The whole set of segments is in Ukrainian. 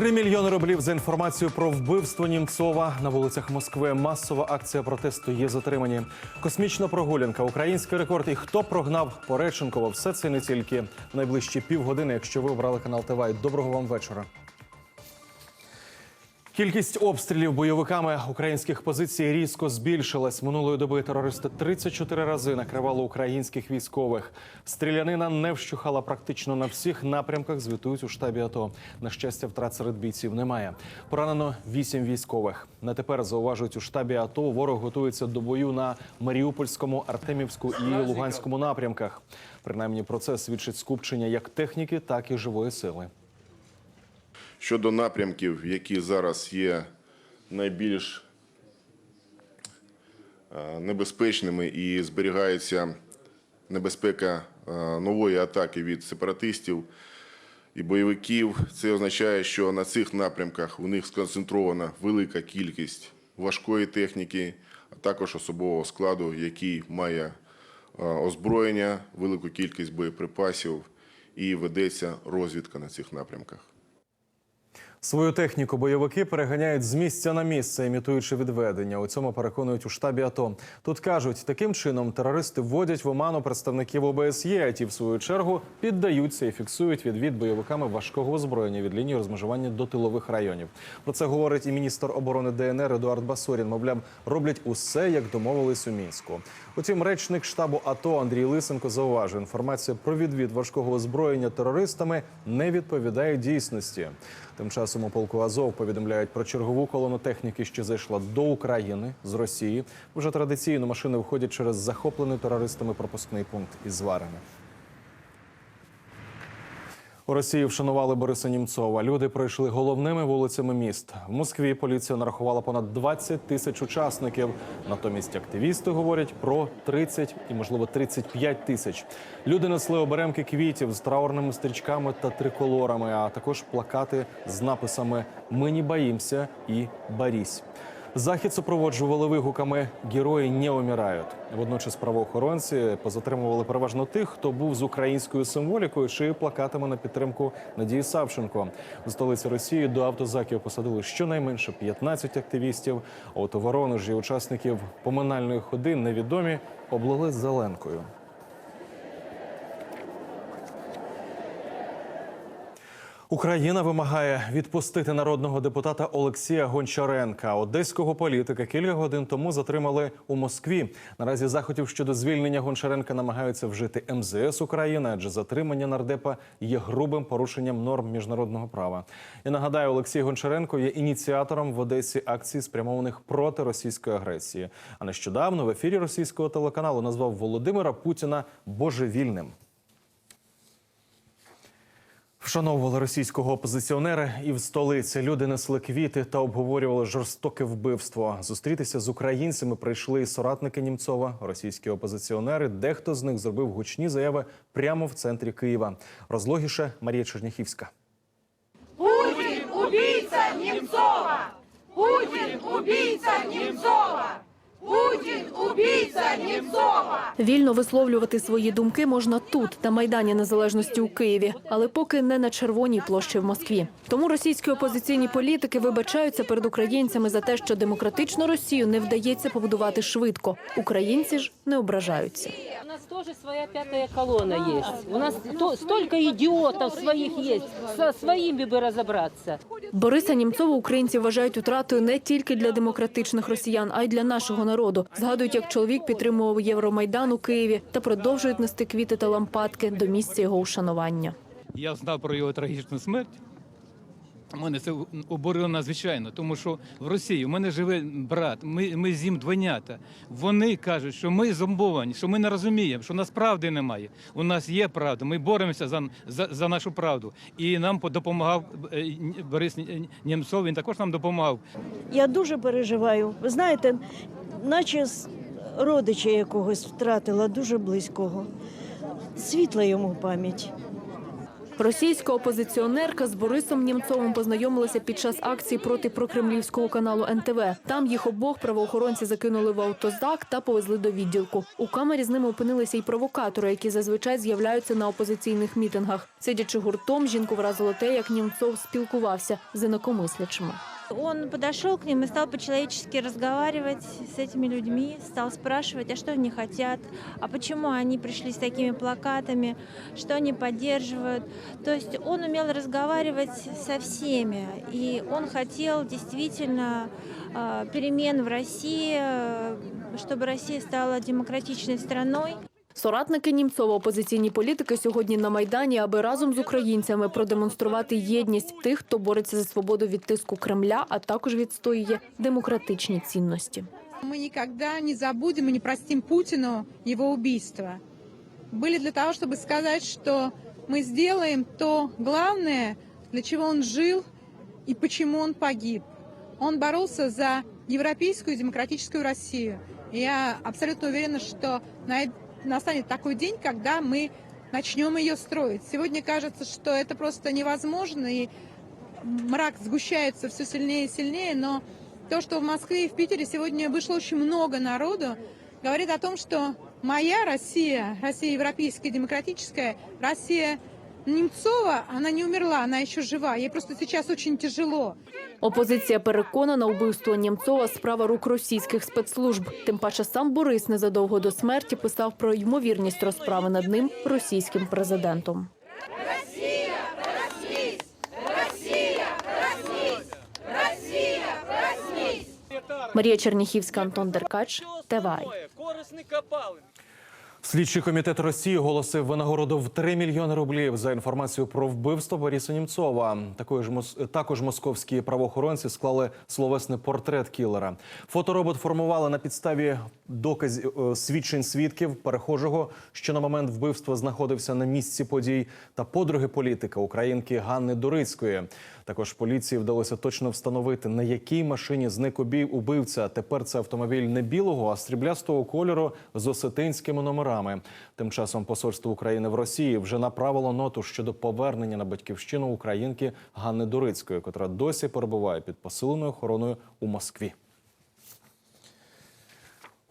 Три мільйони рублів за інформацію про вбивство Німцова на вулицях Москви. Масова акція протесту є затримані. Космічна прогулянка, український рекорд. І хто прогнав Пореченкова? Все це не тільки в найближчі півгодини. Якщо ви обрали канал ТВ. Доброго вам вечора. Кількість обстрілів бойовиками українських позицій різко збільшилась. Минулої доби терористи 34 рази накривали українських військових. Стрілянина не вщухала практично на всіх напрямках. Звітують у штабі АТО. На щастя, втрат серед бійців немає. Поранено 8 військових. На тепер зауважують у штабі АТО. Ворог готується до бою на Маріупольському, Артемівську і Луганському напрямках. Принаймні про це свідчить скупчення як техніки, так і живої сили. Щодо напрямків, які зараз є найбільш е, небезпечними і зберігається небезпека е, нової атаки від сепаратистів і бойовиків, це означає, що на цих напрямках у них сконцентрована велика кількість важкої техніки, а також особового складу, який має е, озброєння, велику кількість боєприпасів і ведеться розвідка на цих напрямках. Свою техніку бойовики переганяють з місця на місце, імітуючи відведення. У цьому переконують у штабі АТО. Тут кажуть, таким чином терористи вводять в оману представників ОБСЄ, а ті, в свою чергу, піддаються і фіксують відвід бойовиками важкого озброєння від лінії розмежування до тилових районів. Про це говорить і міністр оборони ДНР Едуард Басорін. Мовляв, роблять усе, як домовились у мінську. Утім, речник штабу АТО Андрій Лисенко зауважує, інформація про відвід важкого озброєння терористами не відповідає дійсності. Тим часом у полку Азов повідомляють про чергову колону техніки, що зайшла до України з Росії. Вже традиційно машини входять через захоплений терористами пропускний пункт із Зварини. У Росії вшанували Бориса Німцова. Люди пройшли головними вулицями міст. В Москві поліція нарахувала понад 20 тисяч учасників. Натомість активісти говорять про 30 і, можливо, 35 тисяч. Люди несли оберемки квітів з траурними стрічками та триколорами, а також плакати з написами Ми не боїмося і Борісь. Захід супроводжували вигуками Герої не умирають. Водночас правоохоронці позатримували переважно тих, хто був з українською символікою чи плакатами на підтримку Надії Савченко. У столиці Росії до автозаків посадили щонайменше 15 активістів. От у Воронежі учасників поминальної ходи невідомі облили зеленкою. Україна вимагає відпустити народного депутата Олексія Гончаренка. Одеського політика кілька годин тому затримали у Москві. Наразі заходів щодо звільнення Гончаренка намагаються вжити МЗС України, адже затримання нардепа є грубим порушенням норм міжнародного права. Я нагадаю, Олексій Гончаренко є ініціатором в Одесі акцій, спрямованих проти російської агресії. А нещодавно в ефірі російського телеканалу назвав Володимира Путіна божевільним. Вшановували російського опозиціонера і в столиці. Люди несли квіти та обговорювали жорстоке вбивство. Зустрітися з українцями прийшли і соратники Німцова, російські опозиціонери. Дехто з них зробив гучні заяви прямо в центрі Києва. Розлогіше Марія Черняхівська. Путин убийца Немцова! Путин убийца Немцова! Путин убийца Немцова! Вільно висловлювати свої думки можна тут, на майдані Незалежності у Києві, але поки не на червоній площі в Москві. Тому російські опозиційні політики вибачаються перед українцями за те, що демократичну Росію не вдається побудувати швидко. Українці ж не ображаються. У нас тоже своя пятая колонна есть. У нас то- столько идиотов своих есть. Со своими бы разобраться. Бориса Німцова українці вважають утратою не тільки для демократичних росіян, а й для нашого народу. Згадують, як чоловік підтримував Євромайдан у Києві та продовжують нести квіти та лампадки до місця його ушанування. Я знав про його трагічну смерть. Мене це обурило надзвичайно, тому що в Росії у мене живе брат, ми, ми з ним двойнята. Вони кажуть, що ми зомбовані, що ми не розуміємо, що нас правди немає. У нас є правда, ми боремося за, за, за нашу правду. І нам допомагав е, Борис Німцов, він також нам допомагав. Я дуже переживаю. Ви знаєте, наче родича якогось втратила дуже близького. Світла йому пам'ять. Російська опозиціонерка з Борисом Німцовим познайомилася під час акції проти прокремлівського каналу НТВ. Там їх обох правоохоронці закинули в автозак та повезли до відділку. У камері з ними опинилися й провокатори, які зазвичай з'являються на опозиційних мітингах. Сидячи гуртом, жінку вразило те, як Німцов спілкувався з інакомислячими. Он подошел к ним и стал по-человечески разговаривать с этими людьми, стал спрашивать, а что они хотят, а почему они пришли с такими плакатами, что они поддерживают. То есть он умел разговаривать со всеми, и он хотел действительно э, перемен в России, э, чтобы Россия стала демократичной страной. Соратники Німцова, опозиційні політики, сьогодні на майдані, аби разом з українцями продемонструвати єдність тих, хто бореться за свободу від тиску Кремля, а також відстоює демократичні цінності. Мы никогда не забудем и не простим Путину его убийство. Были для того, чтобы сказать, что мы сделаем то главное, для чего он жил и почему он погиб. Он боролся за европейскую демократическую Россию. И я абсолютно уверена, что на- настанет такой день, когда мы начнем ее строить. Сегодня кажется, что это просто невозможно, и мрак сгущается все сильнее и сильнее, но то, что в Москве и в Питере сегодня вышло очень много народу, говорит о том, что моя Россия, Россия европейская, демократическая, Россия Немцова, она не умерла, она еще жива. Ей просто сейчас очень тяжело. Опозиція переконана, убивство Німцова – справа рук російських спецслужб. Тим паче сам Борис незадовго до смерті писав про ймовірність розправи над ним російським президентом. Росія, Росія, Росія, Марія Черніхівська, Антон Деркач, ТВАЙ. Слідчий комітет Росії оголосив винагороду в 3 мільйони рублів за інформацію про вбивство Бориса Німцова. Також також московські правоохоронці склали словесний портрет кілера. Фоторобот формували на підставі доказів е, свідчень свідків перехожого, що на момент вбивства знаходився на місці подій, та подруги політика українки Ганни Дурицької. Також поліції вдалося точно встановити, на якій машині зник убивця. Тепер це автомобіль не білого, а стріблястого кольору з осетинськими номерами. Тим часом посольство України в Росії вже направило ноту щодо повернення на батьківщину українки Ганни Дурицької, котра досі перебуває під посиленою охороною у Москві.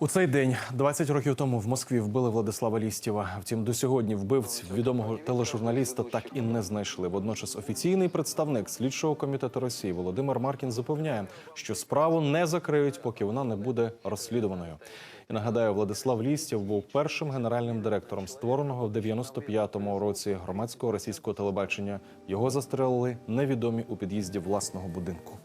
У цей день, 20 років тому, в Москві вбили Владислава Лістєва. Втім, до сьогодні вбивць відомого тележурналіста так і не знайшли. Водночас офіційний представник слідчого комітету Росії Володимир Маркін запевняє, що справу не закриють, поки вона не буде розслідуваною. І нагадаю, Владислав Лістєв був першим генеральним директором створеного в 95-му році громадського російського телебачення. Його застрелили невідомі у під'їзді власного будинку.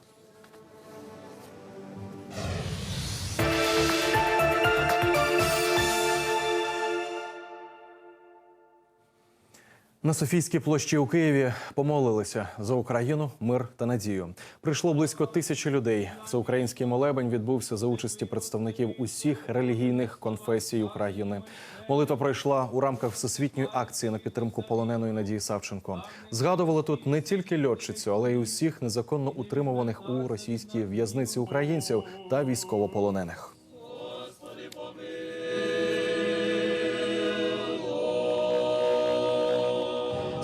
На Софійській площі у Києві помолилися за Україну, мир та надію. Прийшло близько тисячі людей. Всеукраїнський молебень відбувся за участі представників усіх релігійних конфесій України. Молитва пройшла у рамках всесвітньої акції на підтримку полоненої Надії Савченко. Згадували тут не тільки льотчицю, але й усіх незаконно утримуваних у російській в'язниці українців та військовополонених.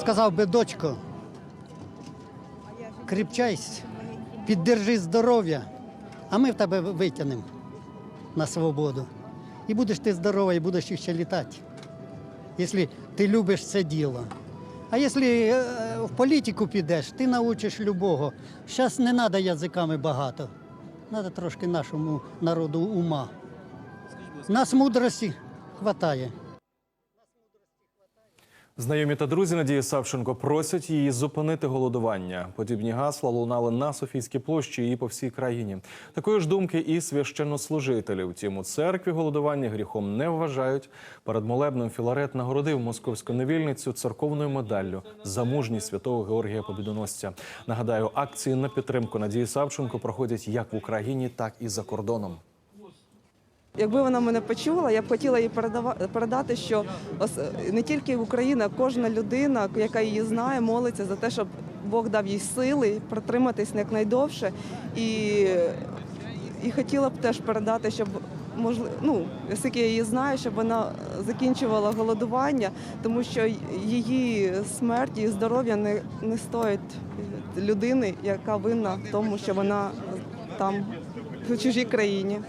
Сказав би, дочко, кріпчайся, піддержи здоров'я, а ми в тебе витягнемо на свободу. І будеш ти здорова, і будеш ще літати, якщо ти любиш це діло. А якщо е, в політику підеш, ти навчиш любого. Зараз не треба язиками багато. Треба трошки нашому народу ума. Нас мудрості вистачає. Знайомі та друзі Надії Савченко просять її зупинити голодування. Подібні гасла лунали на Софійській площі і по всій країні. Такої ж думки і священнослужителі. Втім, у церкві голодування гріхом не вважають. Перед молебнем Філарет нагородив московську невільницю церковною медаллю за мужність святого Георгія Побідоносця. Нагадаю, акції на підтримку Надії Савченко проходять як в Україні, так і за кордоном. Якби вона мене почула, я б хотіла їй передати, що не тільки Україна, кожна людина, яка її знає, молиться за те, щоб Бог дав їй сили протриматись якнайдовше. І, і хотіла б теж передати, щоб можливо, ну, оскільки я її знаю, щоб вона закінчувала голодування, тому що її смерть і здоров'я не, не стоїть людини, яка винна в тому, що вона там в чужій країні.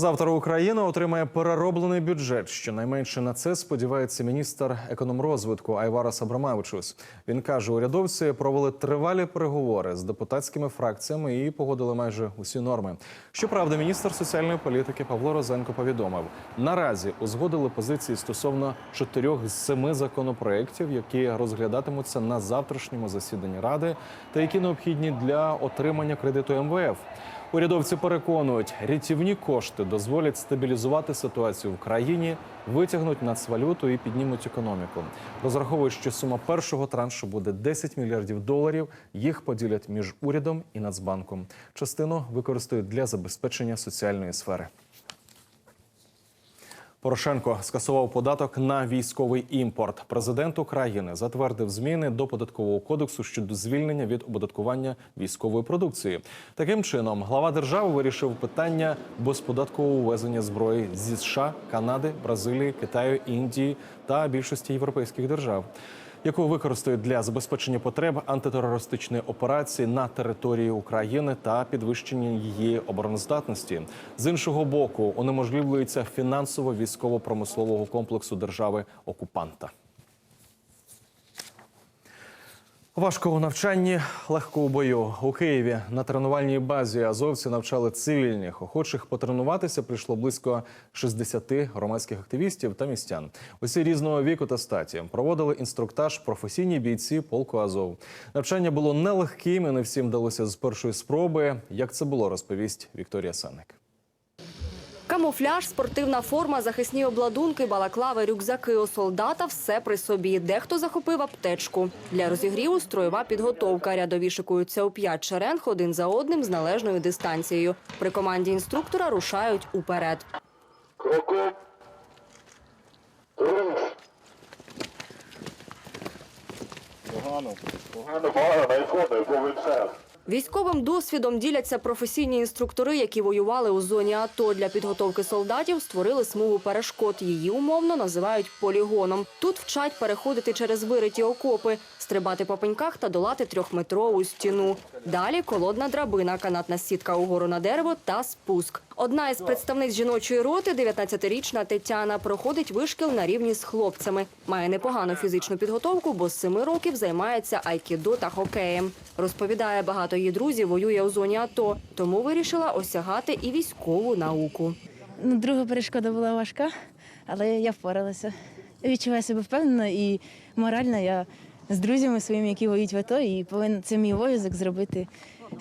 Завтра Україна отримає перероблений бюджет. Щонайменше на це сподівається міністр економрозвитку Айварас Абрамавичус. Він каже, урядовці провели тривалі переговори з депутатськими фракціями і погодили майже усі норми. Щоправда, міністр соціальної політики Павло Розенко повідомив: наразі узгодили позиції стосовно чотирьох з семи законопроєктів, які розглядатимуться на завтрашньому засіданні ради, та які необхідні для отримання кредиту МВФ. Урядовці переконують, рятівні кошти дозволять стабілізувати ситуацію в країні, витягнуть нацвалюту і піднімуть економіку. Розраховують, що сума першого траншу буде 10 мільярдів доларів. Їх поділять між урядом і Нацбанком. Частину використають для забезпечення соціальної сфери. Порошенко скасував податок на військовий імпорт. Президент України затвердив зміни до податкового кодексу щодо звільнення від оподаткування військової продукції. Таким чином, глава держави вирішив питання безподаткового ввезення зброї зі США, Канади, Бразилії, Китаю, Індії та більшості європейських держав. Яку використають для забезпечення потреб антитерористичної операції на території України та підвищення її обороноздатності з іншого боку, унеможливлюється фінансово військово-промислового комплексу держави окупанта. Важко у навчанні, легко бою. У Києві на тренувальній базі азовці навчали цивільних. Охочих потренуватися прийшло близько 60 громадських активістів та містян. Усі різного віку та статі проводили інструктаж професійні бійці полку Азов. Навчання було нелегким і не всім вдалося з першої спроби. Як це було, розповість Вікторія Санник. Камуфляж, спортивна форма, захисні обладунки, балаклави, рюкзаки у солдата – все при собі. Дехто захопив аптечку. Для розігріву строєва підготовка. Рядові шикуються у п'ять шеренг один за одним з належною дистанцією. При команді інструктора рушають уперед. Військовим досвідом діляться професійні інструктори, які воювали у зоні АТО. Для підготовки солдатів створили смугу перешкод. Її умовно називають полігоном. Тут вчать переходити через вириті окопи, стрибати по пеньках та долати трьохметрову стіну. Далі колодна драбина, канатна сітка угору на дерево та спуск. Одна із представниць жіночої роти, 19-річна Тетяна, проходить вишкіл на рівні з хлопцями. Має непогану фізичну підготовку, бо з семи років займається айкідо та хокеєм. Розповідає, багато її друзів воює у зоні АТО, тому вирішила осягати і військову науку. Ну, друга перешкода була важка, але я впоралася. Відчуваю себе впевнено і морально я з друзями своїми, які воюють в АТО, і повинен це мій обов'язок зробити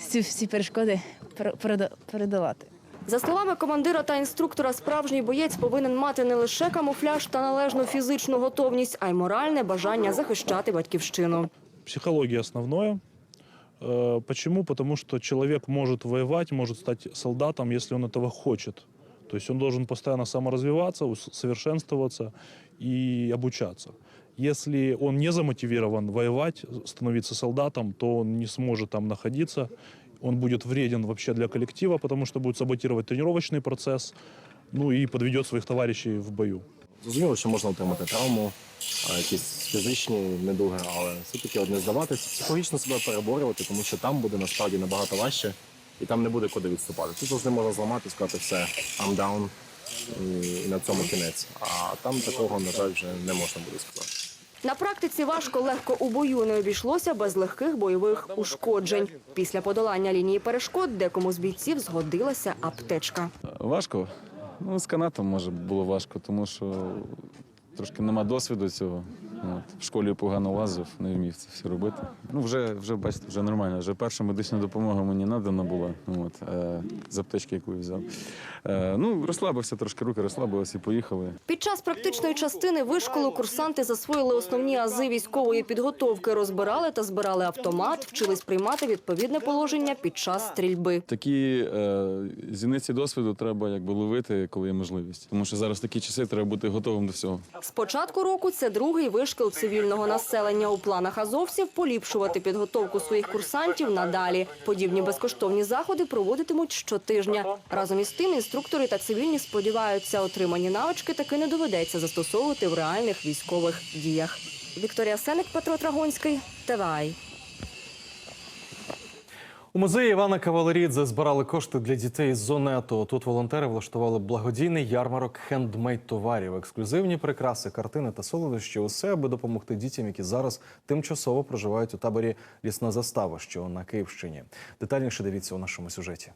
ці всі перешкоди пере- передолати. За словами командира та інструктора, справжній боєць повинен мати не лише камуфляж та належну фізичну готовність, а й моральне бажання захищати батьківщину. Психология основное. Э, Почему? Потому что человек может воевать, может стать солдатом, если он этого хочет. То есть он должен постоянно саморазвиваться, ус- совершенствоваться и обучаться. Если он не замотивирован воевать, становиться солдатом, то он не сможет там находиться. Он будет вреден вообще для коллектива, потому что будет саботировать тренировочный процесс, ну и подведет своих товарищей в бою. Зрозуміло, що можна отримати травму, якісь фізичні недуги, але все-таки от не здаватися, психологічно себе переборювати, тому що там буде насправді набагато важче, і там не буде куди відступати. Тут завжди можна зламати, сказати все, I'm down, і на цьому кінець. А там такого, на жаль, вже не можна буде сказати. На практиці важко легко у бою не обійшлося без легких бойових ушкоджень. Після подолання лінії перешкод декому з бійців згодилася аптечка. Важко. Ну, з канатом може було важко, тому що трошки нема досвіду цього. От. В школі погано лазив, не вмів це все робити. Ну, вже, вже бачите, вже нормально. Вже перша медична допомога мені надана була. От, е, з аптечки, яку я взяв. Е, ну, розслабився трошки, руки розслабилися і поїхали. Під час практичної частини вишколу курсанти засвоїли основні ази військової підготовки, розбирали та збирали автомат, вчились приймати відповідне положення під час стрільби. Такі е, зіниці досвіду треба якби ловити, коли є можливість. Тому що зараз такі часи треба бути готовим до всього. З початку року це другий вишкіл цивільного населення у планах азовців поліпшувати підготовку своїх курсантів надалі. Подібні безкоштовні заходи проводитимуть щотижня. Разом із тим, інструктори та цивільні сподіваються, отримані навички таки не доведеться застосовувати в реальних військових діях. Вікторія Сеник, Петро Трагонський, ТВАЙ. У музеї Івана Кавалерідзе збирали кошти для дітей з зони АТО. Тут волонтери влаштували благодійний ярмарок хендмейд товарів, ексклюзивні прикраси, картини та солодощі. Усе аби допомогти дітям, які зараз тимчасово проживають у таборі Лісна застава, що на Київщині. Детальніше дивіться у нашому сюжеті.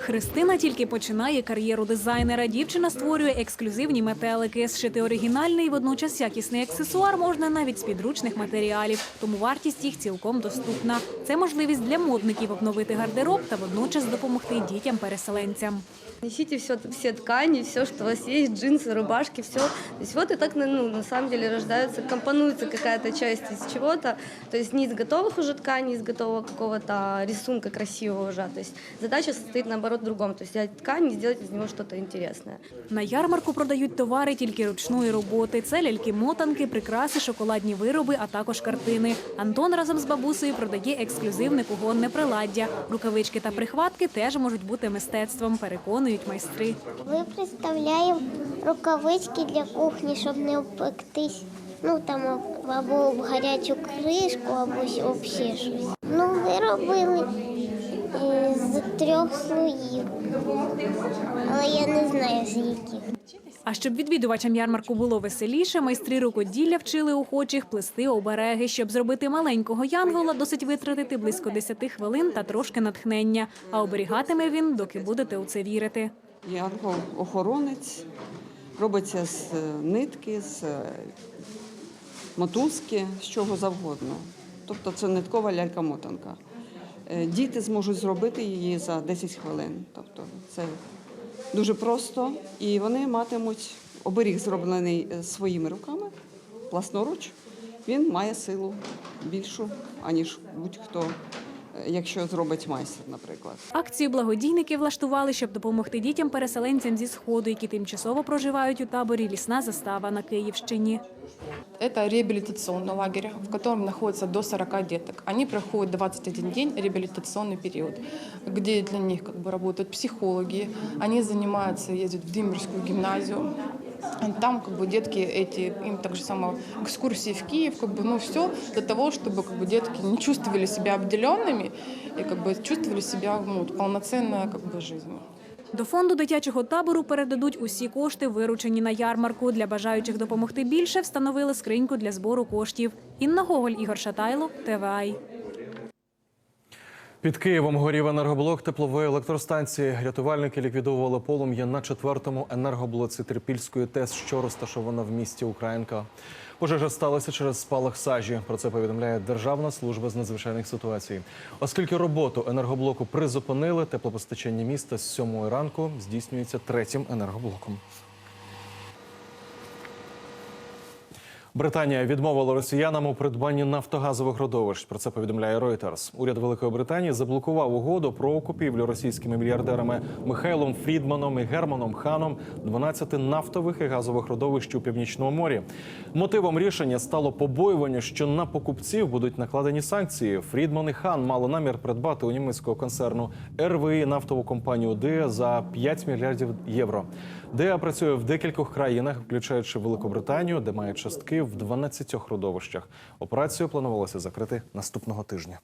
Христина тільки починає кар'єру дизайнера. Дівчина створює ексклюзивні метелики. Зшити оригінальний і водночас якісний аксесуар можна навіть з підручних матеріалів, тому вартість їх цілком доступна. Це можливість для модників обновити гардероб та водночас допомогти дітям-переселенцям. Несите все, все ткани, все, что у вас есть, джинсы, рубашки, все. То есть так ну, на самом деле рождаются, компонуется какая-то часть из чего-то. То не из готовых уже тканей, из готового какого-то рисунка красивого уже. То есть задача состоит наоборот в другом. То есть взять ткань и сделать из него что-то интересное. На ярмарку продають товари тільки ручної роботи. Це ляльки-мотанки, прикраси, шоколадні вироби, а також картини. Антон разом з бабусею продає ексклюзивне кухонне приладдя. Рукавички та прихватки теж можуть бути мистецтвом, переконують майстри. Ми представляємо рукавички для кухні, щоб не обпектись. Ну там або об гарячу кришку, або ще щось. Ну, ми робили з трьох слоїв, але я не знаю з яких. А щоб відвідувачам ярмарку було веселіше, майстри рукоділля вчили охочих плести обереги. Щоб зробити маленького янгола, досить витратити близько 10 хвилин та трошки натхнення. А оберігатиме він, доки будете у це вірити. Янгол-охоронець робиться з е, нитки, з е, мотузки, з чого завгодно. Тобто це ниткова лялька-мотанка. Е, Діти зможуть зробити її за 10 хвилин. Тобто це дуже просто. І вони матимуть оберіг, зроблений е, своїми руками, власноруч. Він має силу більшу, аніж будь-хто, якщо зробить майстер, наприклад. Акцію благодійники влаштували, щоб допомогти дітям-переселенцям зі сходу, які тимчасово проживають у таборі Лісна застава на Київщині. Это реабилитационный лагерь, в котором находится до 40 деток. Они проходят 21 день реабилитационный период, где для них как бы работают психологи. Они занимаются, ездят в Димирскую гимназию. Там как бы детки эти, им так же само экскурсии в Киев, как бы, ну все для того, чтобы как бы детки не чувствовали себя обделенными и как бы чувствовали себя ну, вот, полноценной как бы жизнью. До фонду дитячого табору передадуть усі кошти, виручені на ярмарку. Для бажаючих допомогти більше встановили скриньку для збору коштів. Інна Гоголь, Ігор Шатайло, ТВАЙ. Під Києвом горів енергоблок теплової електростанції. Рятувальники ліквідовували полум'я на четвертому енергоблоці Трипільської ТЕС, що розташована в місті Українка. Пожежа сталася через спалах сажі. Про це повідомляє Державна служба з надзвичайних ситуацій. Оскільки роботу енергоблоку призупинили, теплопостачання міста з 7 ранку здійснюється третім енергоблоком. Британія відмовила росіянам у придбанні нафтогазових родовищ. Про це повідомляє Reuters. Уряд Великої Британії заблокував угоду про купівлю російськими мільярдерами Михайлом Фрідманом і Германом Ханом 12 нафтових і газових родовищ у північному морі. Мотивом рішення стало побоювання, що на покупців будуть накладені санкції. Фрідман і Хан мали намір придбати у німецького концерну РВІ нафтову компанію ДЕА за 5 мільярдів євро. ДЕА працює в декількох країнах, включаючи Великобританію, де має частки в 12 родовищах. Операцію планувалося закрити наступного тижня.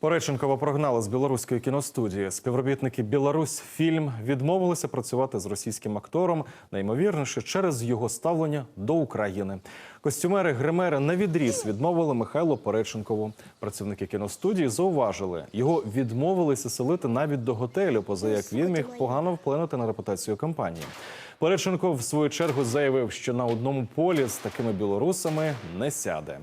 Пореченкова прогнали з білоруської кіностудії. Співробітники Білорусь фільм відмовилися працювати з російським актором, наймовірніше через його ставлення до України. Костюмери гримери на відріз відмовили Михайлу Пореченкову. Працівники кіностудії зауважили, його відмовилися селити навіть до готелю, поза як він міг погано вплинути на репутацію компанії. Пореченков в свою чергу заявив, що на одному полі з такими білорусами не сяде.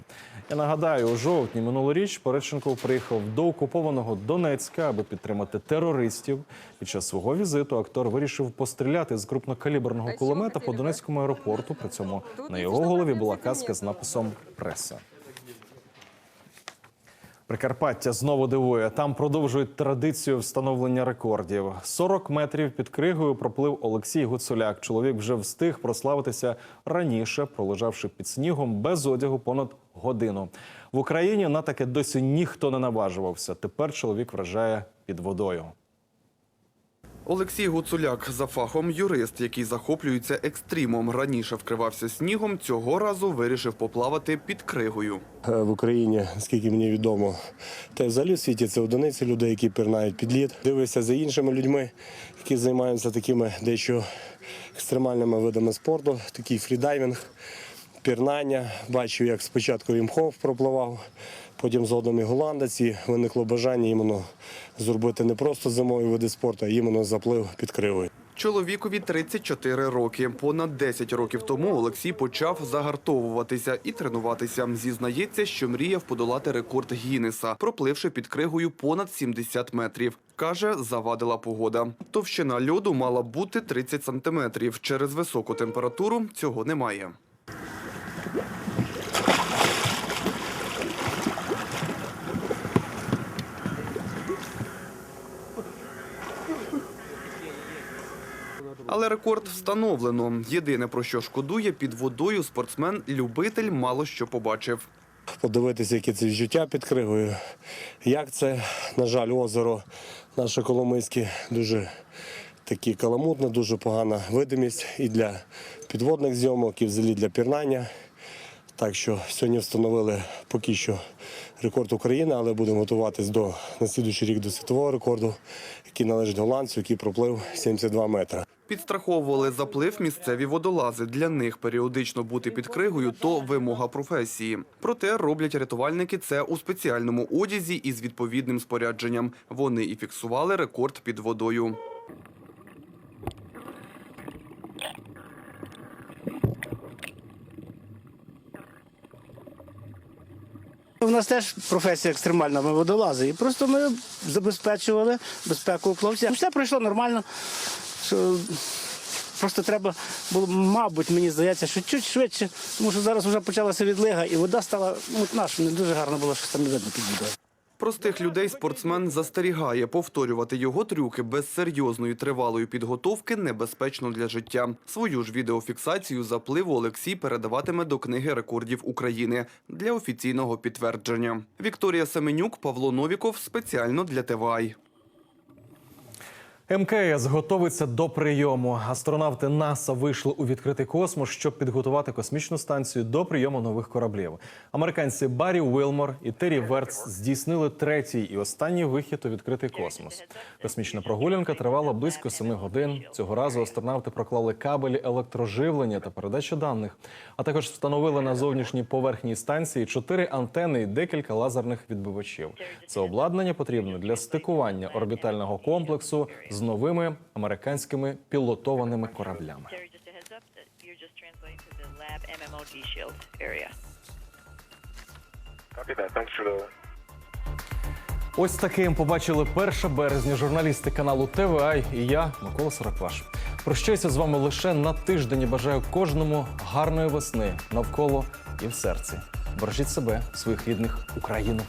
Я нагадаю, у жовтні минулоріч Пореченков приїхав до окупованого Донецька, аби підтримати терористів. Під час свого візиту актор вирішив постріляти з крупнокаліберного кулемета по Донецькому аеропорту. При цьому на його голові була каска з написом Преса. Прикарпаття знову дивує. Там продовжують традицію встановлення рекордів. 40 метрів під кригою проплив Олексій Гуцуляк. Чоловік вже встиг прославитися раніше, пролежавши під снігом без одягу понад годину. В Україні на таке досі ніхто не наважувався. Тепер чоловік вражає під водою. Олексій Гуцуляк за фахом юрист, який захоплюється екстримом. Раніше вкривався снігом, цього разу вирішив поплавати під кригою. Е, в Україні, наскільки мені відомо, та взагалі в світі це одиниці людей, які пірнають під лід. Дивишся за іншими людьми, які займаються такими дещо екстремальними видами спорту, такий фрідайвінг, пірнання. Бачу, як спочатку Вімхов пропливав, потім згодом і голландець. І виникло бажання іменно зробити не просто зимові види спорту, а іменно заплив під кривою. Чоловікові 34 роки. Понад 10 років тому Олексій почав загартовуватися і тренуватися. Зізнається, що мріяв подолати рекорд Гіннеса, пропливши під кригою понад 70 метрів. Каже, завадила погода. Товщина льоду мала бути 30 сантиметрів. Через високу температуру цього немає. Але рекорд встановлено. Єдине про що шкодує під водою спортсмен-любитель мало що побачив. подивитися, яке це відчуття під кригою. Як це, на жаль, озеро наше Коломийське дуже таке каламутне, дуже погана видимість і для підводних зйомок, і взагалі для пірнання. Так що сьогодні встановили поки що рекорд України, але будемо готуватись до на рік до світового рекорду, який належить голландцю, який проплив 72 метри. Підстраховували заплив місцеві водолази. Для них періодично бути під кригою – то вимога професії. Проте роблять рятувальники це у спеціальному одязі із відповідним спорядженням. Вони і фіксували рекорд під водою. У нас теж професія екстремальна, ми водолази. І просто ми забезпечували безпеку хлопців. Все пройшло нормально. Що просто треба було, мабуть, мені здається, що чуть швидше, тому що зараз вже почалася відлига, і вода стала ну, наша. не дуже гарно було, що там не видно під водою. Простих людей спортсмен застерігає. Повторювати його трюки без серйозної тривалої підготовки небезпечно для життя. Свою ж відеофіксацію запливу Олексій передаватиме до книги рекордів України для офіційного підтвердження. Вікторія Семенюк, Павло Новіков спеціально для ТВАЙ. МКС готовиться до прийому. Астронавти НАСА вийшли у відкритий космос, щоб підготувати космічну станцію до прийому нових кораблів. Американці Баррі Уилмор і Террі Верц здійснили третій і останній вихід у відкритий космос. Космічна прогулянка тривала близько семи годин. Цього разу астронавти проклали кабелі електроживлення та передачу даних, а також встановили на зовнішній поверхні станції чотири антени і декілька лазерних відбивачів. Це обладнання потрібно для стикування орбітального комплексу з новими американськими пілотованими кораблями. Ось таким побачили 1 березня журналісти каналу ТВА і я, Микола Сорокваш. Прощаюся з вами лише на тиждень і бажаю кожному гарної весни навколо і в серці. Бережіть себе, своїх рідних, Україну.